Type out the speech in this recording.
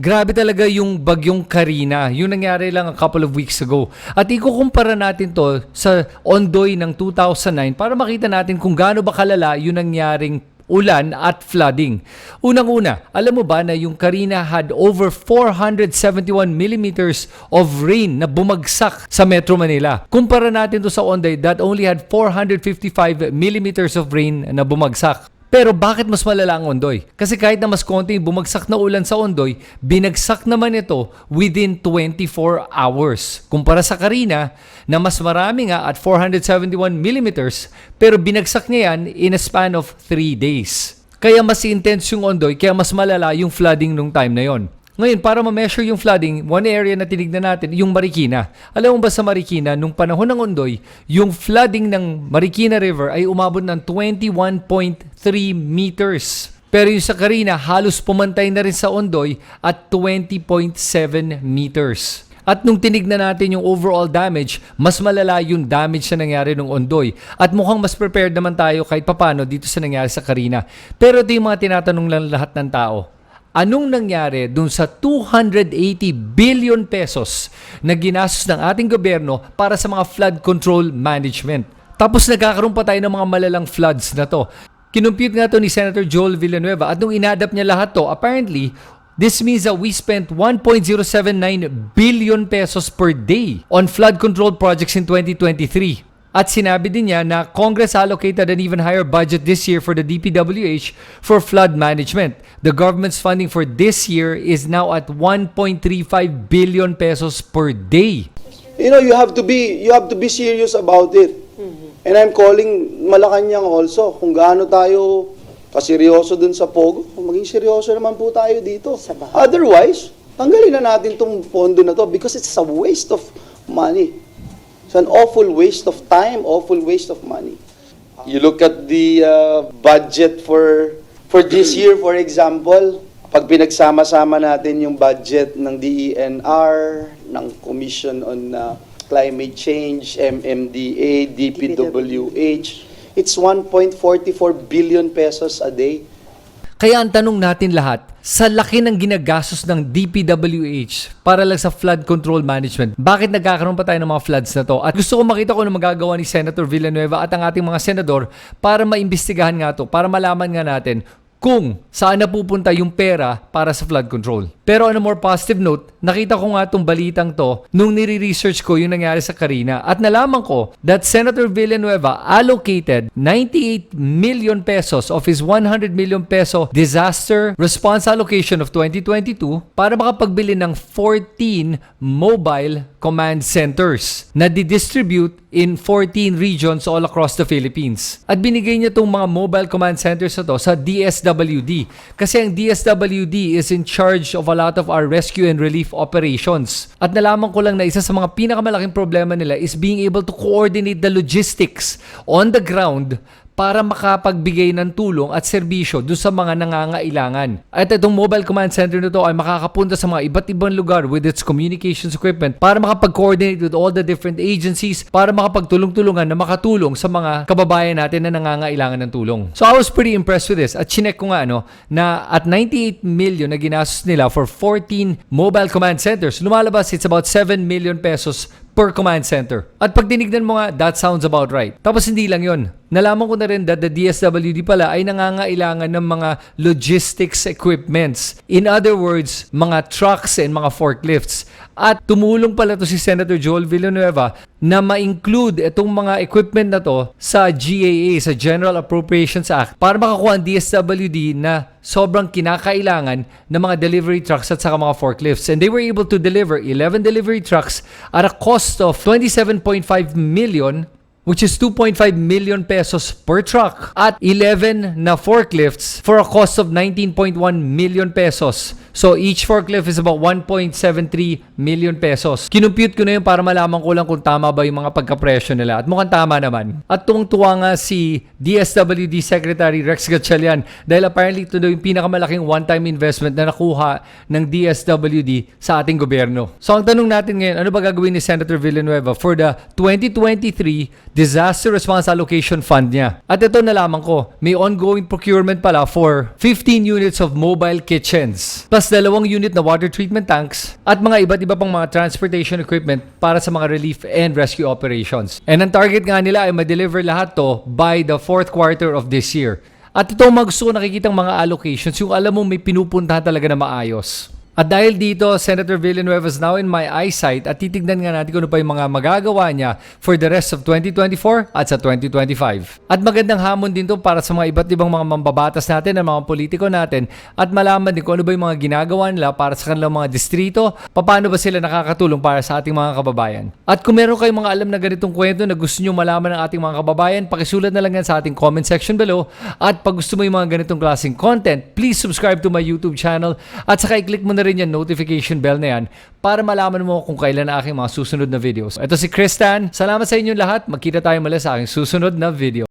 Grabe talaga yung bagyong Karina. Yung nangyari lang a couple of weeks ago. At ikukumpara natin to sa Ondoy ng 2009 para makita natin kung gaano ba kalala yung nangyaring ulan at flooding. Unang-una, alam mo ba na yung Karina had over 471 millimeters of rain na bumagsak sa Metro Manila. Kumpara natin to sa Onday that only had 455 millimeters of rain na bumagsak. Pero bakit mas malala ang Ondoy? Kasi kahit na mas konti bumagsak na ulan sa Ondoy, binagsak naman ito within 24 hours. Kumpara sa Karina, na mas marami nga at 471 millimeters, pero binagsak niya yan in a span of 3 days. Kaya mas intense yung Ondoy, kaya mas malala yung flooding nung time na yon. Ngayon, para ma-measure yung flooding, one area na tinignan natin, yung Marikina. Alam mo ba sa Marikina, nung panahon ng Ondoy, yung flooding ng Marikina River ay umabot ng 21.3 meters. Pero yung sa Carina, halos pumantay na rin sa Ondoy at 20.7 meters. At nung tinignan natin yung overall damage, mas malala yung damage na nangyari nung Ondoy. At mukhang mas prepared naman tayo kahit papano dito sa nangyari sa Carina. Pero ito yung mga tinatanong lang lahat ng tao. Anong nangyari dun sa 280 billion pesos na ginastos ng ating gobyerno para sa mga flood control management? Tapos nagkakaroon pa tayo ng mga malalang floods na to. Kinumpute nga to ni Senator Joel Villanueva at nung inadap niya lahat to, apparently, this means that we spent 1.079 billion pesos per day on flood control projects in 2023. At sinabi din niya na Congress allocated an even higher budget this year for the DPWH for flood management. The government's funding for this year is now at 1.35 billion pesos per day. You know, you have to be you have to be serious about it. And I'm calling Malacanang also kung gaano tayo kaseryoso dun sa Pogo, maging seryoso naman po tayo dito. Otherwise, tanggalin na natin tong pondo na to because it's a waste of money. It's an awful waste of time, awful waste of money. You look at the uh, budget for for this year, for example, pag pinagsama-sama natin yung budget ng DENR, ng Commission on uh, Climate Change, MMDA, DPWH, it's 1.44 billion pesos a day. Kaya ang tanong natin lahat, sa laki ng ginagastos ng DPWH para lang sa flood control management, bakit nagkakaroon pa tayo ng mga floods na to? At gusto ko makita ko ano magagawa ni Senator Villanueva at ang ating mga senador para maimbestigahan nga to, para malaman nga natin kung saan napupunta yung pera para sa flood control. Pero on a more positive note, nakita ko nga itong balitang to nung nire-research ko yung nangyari sa Karina at nalaman ko that Senator Villanueva allocated 98 million pesos of his 100 million peso disaster response allocation of 2022 para makapagbili ng 14 mobile command centers na didistribute in 14 regions all across the Philippines. At binigay niya itong mga mobile command centers na to sa DSWD. Kasi ang DSWD is in charge of a lot of our rescue and relief operations. At nalaman ko lang na isa sa mga pinakamalaking problema nila is being able to coordinate the logistics on the ground para makapagbigay ng tulong at serbisyo doon sa mga nangangailangan. At itong mobile command center nito ay makakapunta sa mga iba't ibang lugar with its communications equipment para makapag-coordinate with all the different agencies para makapagtulong-tulungan na makatulong sa mga kababayan natin na nangangailangan ng tulong. So I was pretty impressed with this at chinek ko nga ano, na at 98 million na ginastos nila for 14 mobile command centers, lumalabas it's about 7 million pesos per command center. At pag tinignan mo nga, that sounds about right. Tapos hindi lang yon. Nalaman ko na rin that the DSWD pala ay nangangailangan ng mga logistics equipments. In other words, mga trucks and mga forklifts. At tumulong pala to si Senator Joel Villanueva na ma-include itong mga equipment na to sa GAA, sa General Appropriations Act, para makakuha ang DSWD na sobrang kinakailangan ng mga delivery trucks at saka mga forklifts. And they were able to deliver 11 delivery trucks at a cost of 27.5 million which is 2.5 million pesos per truck at 11 na forklifts for a cost of 19.1 million pesos. So each forklift is about 1.73 million pesos. Kinumpute ko na yun para malaman ko lang kung tama ba yung mga pagkapresyo nila. At mukhang tama naman. At tuwang-tuwa nga si DSWD Secretary Rex Gatchalian dahil apparently ito daw yung pinakamalaking one-time investment na nakuha ng DSWD sa ating gobyerno. So ang tanong natin ngayon, ano ba gagawin ni Senator Villanueva for the 2023 Disaster Response Allocation Fund niya. At ito nalaman ko, may ongoing procurement pala for 15 units of mobile kitchens, plus dalawang unit na water treatment tanks, at mga iba't iba pang mga transportation equipment para sa mga relief and rescue operations. And ang target nga nila ay ma-deliver lahat to by the fourth quarter of this year. At ito mga gusto ko nakikitang mga allocations, yung alam mo may pinupuntahan talaga na maayos. At dahil dito, Senator Villanueva is now in my eyesight at titignan nga natin kung ano pa yung mga magagawa niya for the rest of 2024 at sa 2025. At magandang hamon din to para sa mga iba't ibang mga mambabatas natin at mga politiko natin at malaman din kung ano ba yung mga ginagawa nila para sa kanilang mga distrito, paano ba sila nakakatulong para sa ating mga kababayan. At kung meron kayong mga alam na ganitong kwento na gusto nyo malaman ng ating mga kababayan, pakisulat na lang yan sa ating comment section below. At pag gusto mo yung mga ganitong klaseng content, please subscribe to my YouTube channel at saka i-click mo na rin yung notification bell na yan para malaman mo kung kailan na aking mga susunod na videos. Ito si Kristan. Salamat sa inyong lahat. Magkita tayo muli sa aking susunod na video.